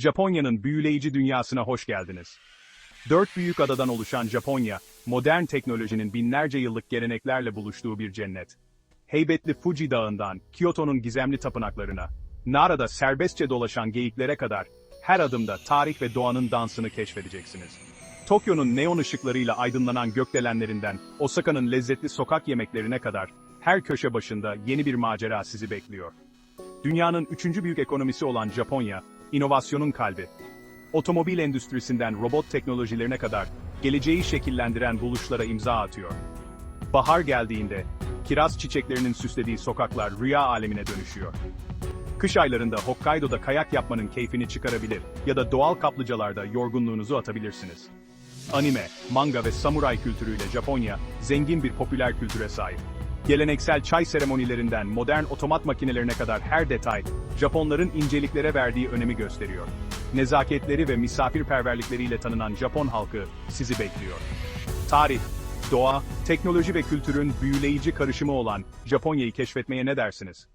Japonya'nın büyüleyici dünyasına hoş geldiniz. Dört büyük adadan oluşan Japonya, modern teknolojinin binlerce yıllık geleneklerle buluştuğu bir cennet. Heybetli Fuji Dağı'ndan Kyoto'nun gizemli tapınaklarına, Nara'da serbestçe dolaşan geyiklere kadar her adımda tarih ve doğanın dansını keşfedeceksiniz. Tokyo'nun neon ışıklarıyla aydınlanan gökdelenlerinden Osaka'nın lezzetli sokak yemeklerine kadar her köşe başında yeni bir macera sizi bekliyor. Dünyanın üçüncü büyük ekonomisi olan Japonya, inovasyonun kalbi. Otomobil endüstrisinden robot teknolojilerine kadar geleceği şekillendiren buluşlara imza atıyor. Bahar geldiğinde, kiraz çiçeklerinin süslediği sokaklar rüya alemine dönüşüyor. Kış aylarında Hokkaido'da kayak yapmanın keyfini çıkarabilir ya da doğal kaplıcalarda yorgunluğunuzu atabilirsiniz. Anime, manga ve samuray kültürüyle Japonya, zengin bir popüler kültüre sahip. Geleneksel çay seremonilerinden modern otomat makinelerine kadar her detay, Japonların inceliklere verdiği önemi gösteriyor. Nezaketleri ve misafirperverlikleriyle tanınan Japon halkı sizi bekliyor. Tarih, doğa, teknoloji ve kültürün büyüleyici karışımı olan Japonya'yı keşfetmeye ne dersiniz?